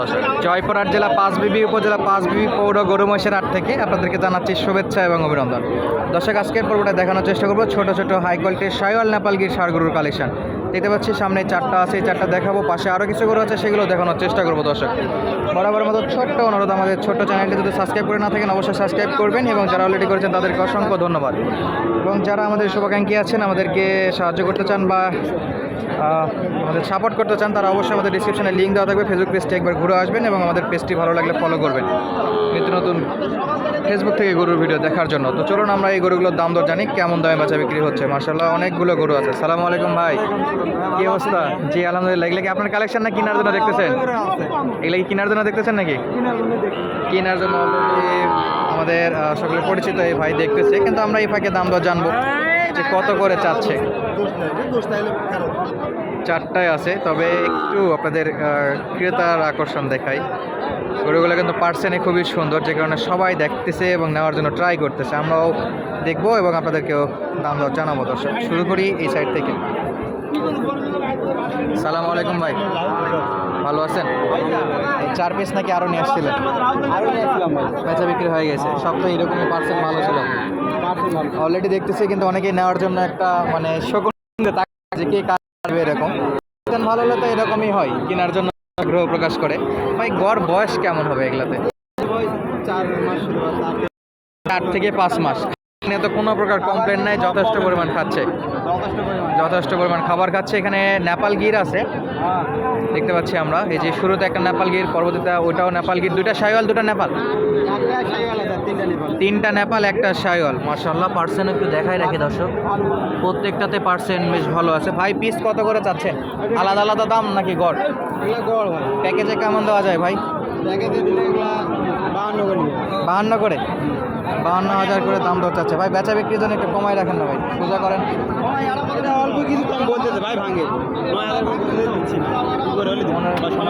দর্শক। জয়পুরহাট জেলা পাঁচবিবি উপজেলা পাঁচবিবি পৌর গরুমহিষের হাট থেকে আপনাদেরকে জানাচ্ছি শুভেচ্ছা এবং অভিনন্দন। দর্শক আজকের পর্বটা দেখানোর চেষ্টা করব ছোট ছোট হাই কোয়ালিটির সাইওয়াল নেপালগির সার গরুর কালেকশন। দেখতে পাচ্ছি সামনে চারটা আছে, এই চারটা দেখাবো। পাশে আরও কিছু গরু আছে, সেগুলো দেখানোর চেষ্টা করব, দর্শক। বরাবর মতো ছোট্ট অনুরোধ আমাদের ছোট্ট চ্যানেলটি যদি সাবস্ক্রাইব করে না থাকেন, অবশ্যই সাবস্ক্রাইব করবেন এবং যারা অলরেডি করেছেন, তাদেরকে অসংখ্য ধন্যবাদ। এবং যারা আমাদের শুভাকাঙ্ক্ষী আছেন, আমাদেরকে সাহায্য করতে চান বা আমাদের সাপোর্ট করতে চান, তারা অবশ্যই আমাদের ডিসক্রিপশনে লিঙ্ক দেওয়া থাকবে। ফেসবুক পেজটি একবার ঘুরে আসবেন এবং আমাদের পেজটি ভালো লাগলে ফলো করবেন। নিত্য নতুন ফেসবুক থেকে গরুর ভিডিও দেখার জন্য। তো চলুন আমরা এই গরুগুলোর দাম দর জানি, কেমন দামে বাচ্চা বিক্রি হচ্ছে। মার্শাল্লাহ অনেকগুলো গরু আছে। সালামু আলাইকুম ভাই। কি অবস্থা? জি, আলহামদুলিল্লাহ। এগুলো কি আপনার কালেকশন না কেনার জন্য দেখতেছেন? এগুলো কি কেনার জন্য দেখতেছেন নাকি? কেনার জন্য আমাদের সকলে পরিচিত এই ভাই দেখতেছে, কিন্তু আমরা এই ফাঁকে দাম দর জানব। যে কত করে চাচ্ছে? চারটায় আছে, তবে একটু আপনাদের ক্রেতার আকর্ষণ দেখাই। গরুগুলো কিন্তু পার্সেনে খুবই সুন্দর, যে কারণে সবাই দেখতেছে এবং নেওয়ার জন্য ট্রাই করতেছে। আমরাও দেখব এবং আপনাদেরকেও দাম দর জানাব, দর্শক। শুরু করি এই সাইড থেকে। সালাম আলাইকুম ভাই। ভালো আছেন? চার পিস নাকি আরও নিয়ে আসছিলেন? বেচা বিক্রি হয়ে গেছে। সব তো এরকমই পার্সেল ভালো ছিল। অলরেডি দেখতেছি কিন্তু অনেকেই নেওয়ার জন্য একটা মানে শকুন যে কে কাটবে এরকম। ভালো হলে তো এরকমই হয় কেনার জন্য আগ্রহ প্রকাশ করে। ভাই গড় বয়স কেমন হবে এগুলাতে? চার থেকে পাঁচ মাস। এখানে তো কোনো প্রকার কমপ্লেন নাই যথেষ্ট পরিমাণ খাচ্ছে। যথেষ্ট পরিমাণ। খাবার খাচ্ছে। এখানে নেপাল গির আছে। দেখতে পাচ্ছি আমরা। এই যে শুরুতে একটা নেপাল গির পরবর্তীতে ওটাও নেপাল গির। দুইটা সাইওয়াল দুটা নেপাল? তিনটা নেপাল। একটা সাইওয়াল মার্শাল্লাহ পার্সেন্ট একটু দেখাই রাখি দর্শক। প্রত্যেকটাতে পার্সেন্ট বেশ ভালো আছে। ভাই পিস কত করে চাচ্ছেন আলাদা আলাদা দাম নাকি গড়? প্যাকেজে কেমন দেওয়া যায় ভাই? বাহান্ন করে? বাহান্ন হাজার করে দাম দর চাচ্ছে। ভাই বেচা বিক্রির জন্য একটু কমাই রাখেন না ভাই পূজা করেন? অল্প কিছু কম বলতেছে ভাই ভাঙে।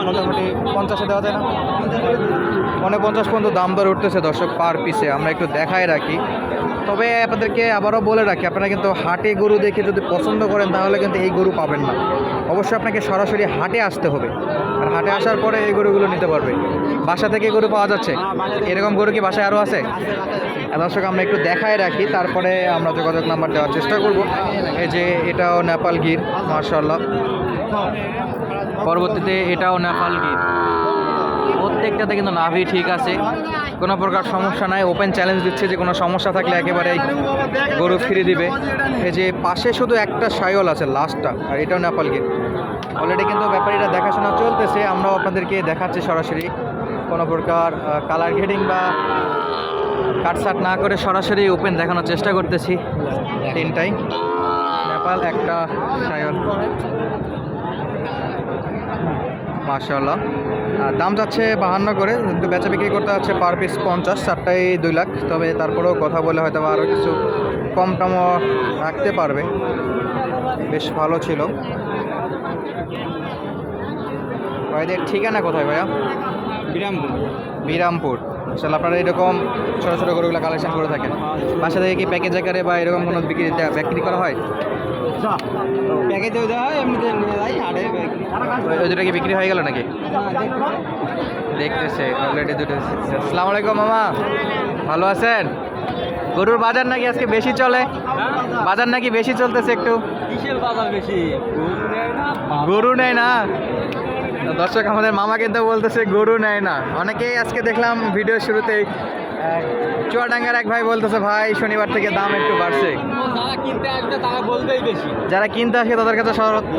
মোটামুটি পঞ্চাশে দেওয়া যায় না? পনে পঞ্চাশ পর্যন্ত দাম দর উঠতেছে দর্শক পার পিসে আমরা একটু দেখাই রাখি। তবে আপনাদেরকে আবারও বলে রাখি আপনারা কিন্তু হাটে গরু দেখে যদি পছন্দ করেন তাহলে কিন্তু এই গরু পাবেন না। অবশ্যই আপনাকে সরাসরি হাটে আসতে হবে। আর হাটে আসার পরে এই গরুগুলো নিতে পারবে। বাসা থেকে গরু পাওয়া যাচ্ছে। এরকম গরু কি বাসায় আরও আছে? দর্শক আমরা একটু দেখায় রাখি তারপরে আমরা যোগাযোগ নাম্বার দেওয়ার চেষ্টা করব। এই যে এটাও নেপাল গির মার্শাল্লাহ পরবর্তীতে এটাও নেপাল গির। প্রত্যেকটাতে কিন্তু নাভি ঠিক আছে। কোনো প্রকার সমস্যা নাই। ওপেন চ্যালেঞ্জ দিচ্ছে যে কোনো সমস্যা থাকলে একেবারে গরু ফিরে দিবে। এই যে পাশে শুধু একটা সাইওয়াল আছে লাস্টটা আর এটাও নেপাল গির। অলরেডি কিন্তু ব্যাপারীরা দেখাশোনা চলতেছে। আমরাও আপনাদেরকে দেখাচ্ছি সরাসরি। কোনো প্রকার কালার ঘেডিং বা কাটসাট না করে সরাসরি ওপেন দেখানোর চেষ্টা করতেছি। তিনটাই। নেপাল, একটা সাইওয়াল মাশাল্লাহ দাম যাচ্ছে বাহান্ন করে, কিন্তু বেচা বিক্রি করতে যাচ্ছে পার পিস পঞ্চাশ চারটায় দুই লাখ। তবে তারপরেও কথা বলে হয়তো আরও কিছু কম টমও রাখতে পারবে। বেশ ভালো ছিল। ভাইদের ঠিকানা কোথায় ভাইয়া? বিরামপুর। বিরামপুর। আসলে আপনারা এরকম ছোটো ছোটো গরুগুলো কালেকশন করে থাকেন। বাসা থেকে কি প্যাকেজ আকারে বা এরকম কোনো বিক্রি বিক্রি করা হয়? প্যাকেজেও দেওয়া হয় এমনিতে নিয়ে যাই হাটে ওই- দুটো কি বিক্রি হয়ে গেল নাকি? দেখতেছে অলরেডি দুটো। আসসালামু আলাইকুম মামা। ভালো আছেন? গরুর বাজার নাকি আজকে বেশি চলে? বাজার নাকি বেশি চলতেছে একটু? কিসের বাজার বেশি? গরু নেয় না? দর্শক আমাদের মামা কিন্তু বলতেছে গরু নেয় না। অনেকেই আজকে দেখলাম ভিডিও শুরুতেই চুয়াডাঙ্গার এক ভাই বলতেছে ভাই শনিবার থেকে দাম একটু বাড়ছে। যারা কিনতে আসে তাদের কাছে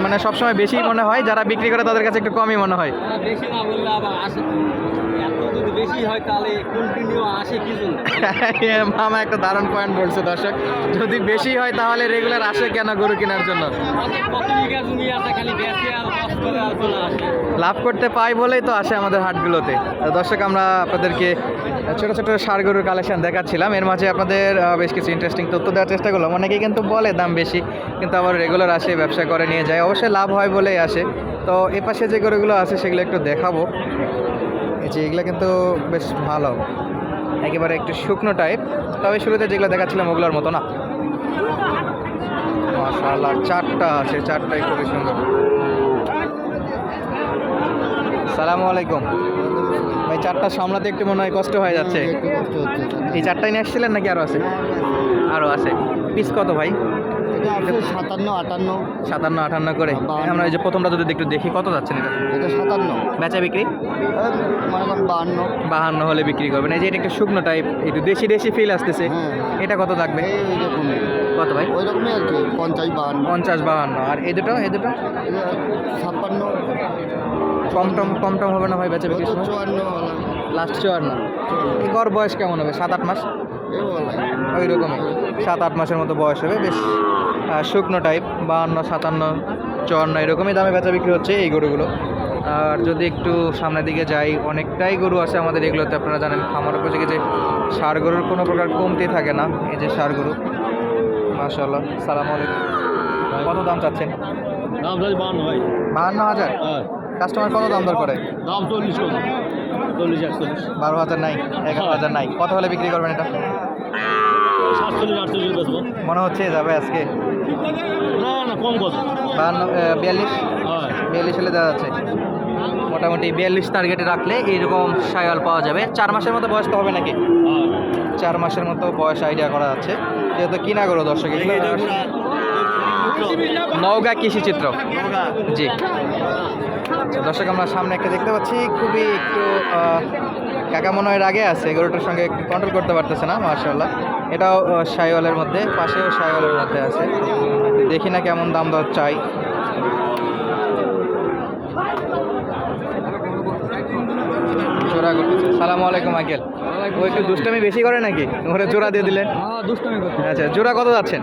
মানে সবসময় বেশি মনে হয় যারা বিক্রি করে তাদের কাছে একটু কমই মনে হয়। বেশি না বললে আবার যদি বেশি হয় তাহলে কন্টিনিউ আসে কিছু মামা একটা দারুণ পয়েন্ট বলছে দর্শক। যদি বেশি হয় তাহলে রেগুলার আসে কেন গরু কেনার জন্য? কত বিঘা জমি আছে খালি লাভ করতে পাই বলেই তো আসে আমাদের হাটগুলোতে। দর্শক, আমরা আপনাদেরকে ছোটো ছোটো সার গরুর কালেকশন দেখাচ্ছিলাম। এর মাঝে আপনাদের বেশ কিছু ইন্টারেস্টিং তথ্য দেওয়ার চেষ্টা করলাম। অনেকেই কিন্তু বলে দাম বেশি, কিন্তু আবার রেগুলার আসে, ব্যবসা করে, নিয়ে যায়। অবশ্যই লাভ হয় বলেই আসে। তো এ পাশে যে গরুগুলো আছে, সেগুলো একটু দেখাবো। এই যে এগুলো কিন্তু বেশ ভালো। একেবারে একটু শুকনো টাইপ তবে শুরুতে যেগুলো দেখাচ্ছিলাম, ওগুলোর মতো না। মাশাআল্লাহ, চারটা আছে, চারটাই খুবই সুন্দর। সালামু আলাইকুম। ভাই চারটা সামলাতে একটু মনে হয় কষ্ট হয়ে যাচ্ছে। এই চারটাই নিয়ে আসছিলেন নাকি আরও আছে? আরও আছে। পিস কত ভাই? এটা আছে সাতান্ন আটান্ন। সাতান্ন আটান্ন করে। আমরা এই যে প্রথমটা যদি একটু দেখি কত যাচ্ছেন এটা? এটা সাতান্ন। বেচা বিক্রি? মনে করেন বাহান্ন। বাহান্ন হলে বিক্রি করবেন। এই যে এটা একটু শুকনো টাইপ একটু দেশি দেশি ফিল আসতেছে। হ্যাঁ। এটা কত থাকবে কত ভাই? ওই রকমই আর কি পঞ্চাশ বাহান্ন। পঞ্চাশ বাহান্ন। আর এই দুটো এই দুটো? ছাপ্পান্ন। কম টম কম টম হবে না ভাই বেচা বিক্রি চুয়ান্ন লাস্ট চুয়ান্ন। গড় বয়স কেমন হবে? সাত আট মাস? ওই রকমই। সাত আট মাসের মতো বয়স হবে। বেশ শুকনো টাইপ বাহান্ন সাতান্ন চুয়ান্ন এরকমই দামে বেচা বিক্রি হচ্ছে এই গরুগুলো। আর যদি একটু সামনের দিকে যাই অনেকটাই গরু আছে আমাদের এগুলোতে আপনারা জানেন খামার উপযোগী যে সার গরুর কোনো প্রকার কমতি থাকে না এই যে সার গরু। মাশাল্লাহ সালাম আলাইকুম। কত দাম চাচ্ছেন? দাম চাই বাহান্ন ভাই। বাহান্ন হাজার? হ্যাঁ। কাস্টমার কত দাম দর করে? দাম চল্লিশ চল্লিশ একচল্লিশ। বারো হাজার নাই এগারো হাজার নাই। কত হলে বিক্রি করবেন এটা? সাতচল্লিশ আটচল্লিশ বেচবো। মনে হচ্ছে যাবে আজকে। না না কম কত বাহান্ন বিয়াল্লিশ? বিয়াল্লিশ হলে দেওয়া যাচ্ছে। মোটামুটি বিয়াল্লিশ টার্গেটে রাখলে এইরকম সায়াল পাওয়া যাবে। চার মাসের মতো বয়স তো হবে নাকি? চার মাসের মতো বয়স আইডিয়া করা যাচ্ছে যেহেতু কিনা করো দর্শক নওগাঁ কৃষি চিত্র জি। দর্শক আমরা সামনে একটা দেখতে পাচ্ছি। খুবই একটু কাকা মনে হয় আগে আছে। গরুটার সঙ্গে কন্ট্রোল করতে পারতেছে না মার্শাল্লাহ এটাও সাইওয়ালের মধ্যে পাশেও সাইওয়ালের মধ্যে আছে। দেখি না কেমন দাম দর চাই। জোড়া সালামু আলাইকুম আঙ্কেল। ও একটু দুষ্টামি বেশি করে নাকি? ওরা জোড়া দিয়ে দিলেন। হ্যাঁ দুষ্টামি আচ্ছা জোড়া কত যাচ্ছেন?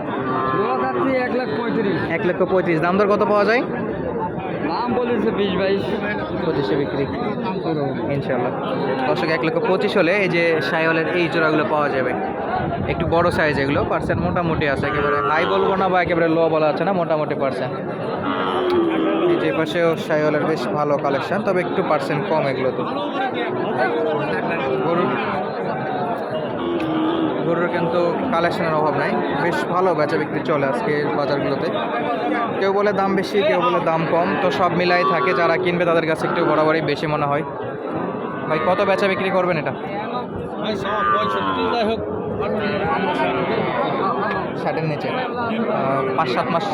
এক লাখ পঁয়ত্রিশ। এক লক্ষ পঁয়ত্রিশ। দাম দর কত পাওয়া যায়? নাম বলেছে বিশ বাইশ। পঁচিশে বিক্রি। ইনশাল্লাহ দর্শক এক লক্ষ পঁচিশ হলে এই যে সাইওয়ালের এই জোড়াগুলো পাওয়া যাবে। একটু বড় সাইজ এগুলো পার্সেন্ট মোটামুটি আছে, একেবারে হাই বলব না বা একেবারে লো বলা আছে না, মোটামুটি পার্সেন্ট যে পাশেও সাইওয়ালের বেশ ভালো কালেকশন তবে একটু পার্সেন্ট কম এগুলো তো। গরুর গরুর কিন্তু কালেকশনের অভাব নাই। বেশ ভালো বেচা বিক্রি চলে আজকে বাজারগুলোতে। কেউ বলে দাম বেশি, কেউ বলে দাম কম, তো সব মিলাই থাকে, যারা কিনবে তাদের কাছে একটু বরাবরই বেশি মনে হয়। ভাই, কত বেচা বিক্রি করবেন এটা? ষাটের নিচে। পাঁচ সাত মাস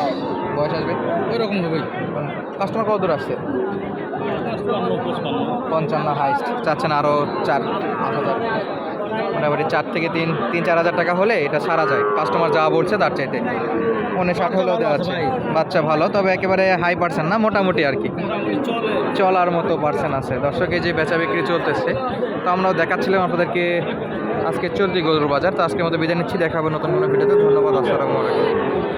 বয়স আসবে। ওইরকম হবে কাস্টমার কত দূর আসছে? পঞ্চান্ন হাইস্ট চাচ্ছেন আরও চার পাঁচ হাজার। মোটামুটি চার থেকে তিন তিন চার হাজার টাকা হলে এটা সারা যায়। কাস্টমার যা বলছে তার চাইতে। পনেরো ষাট হলেও দেওয়া আছে। বাচ্চা ভালো তবে একেবারে হাই পার্সেন্ট না মোটামুটি আর কি। চলে চলার মতো পার্সেন্ট আছে। দর্শকে যে বেচা বিক্রি চলতেছে তো আমরাও দেখাচ্ছিলাম আপনাদেরকে আজকে চলতি গরুর বাজার। তো আজকের মতো বিদায় নিচ্ছি, দেখাবো নতুন কোনো ভিডিওতে। ধন্যবাদ, আসসালামু আলাইকুম।